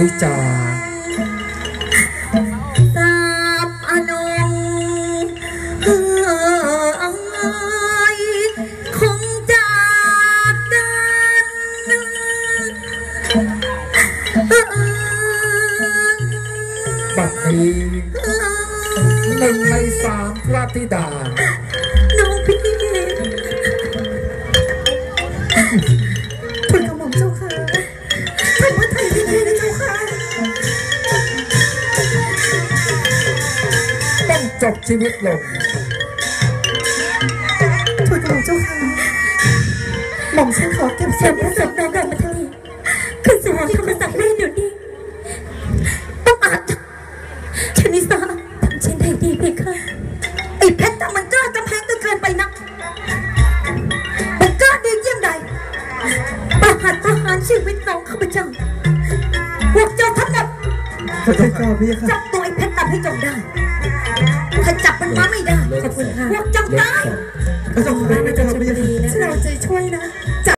ลิจาสาบนงเอออยคงจานบัดนี้หนึ่งในสามพระธิดา น้องพี่ ต้องจบชีวิตลงทูลกระหม่อมเจ้าค่ะหม่อมฉันขอเก็บส่วนพระสงฆ์น้องกลับมาทันทีคือสวรรค์ธรรมศักดิ์แม่เดี๋ยวนี้ต้องอาจชนิสาทำเช่นใดดีเพคะไอ้เพชรแต่มันกล้าจะแพงเกินไปนักมันกล้าดีเยี่ยงใดประหารประหารชีวิตน้องข้าพเจ้าพวกเจ้าทั้งหมดพระเจ้าข้าพี่ค่ะจับตัวไอ้เพชรดำให้จงได้ ถ้าจับมันมาไม่ได้ขอบคุณค่ะ พวกเจ้าตายพระเจ้าข้าพระเจ้าพี่ค่ะเราจะช่วยนะจับ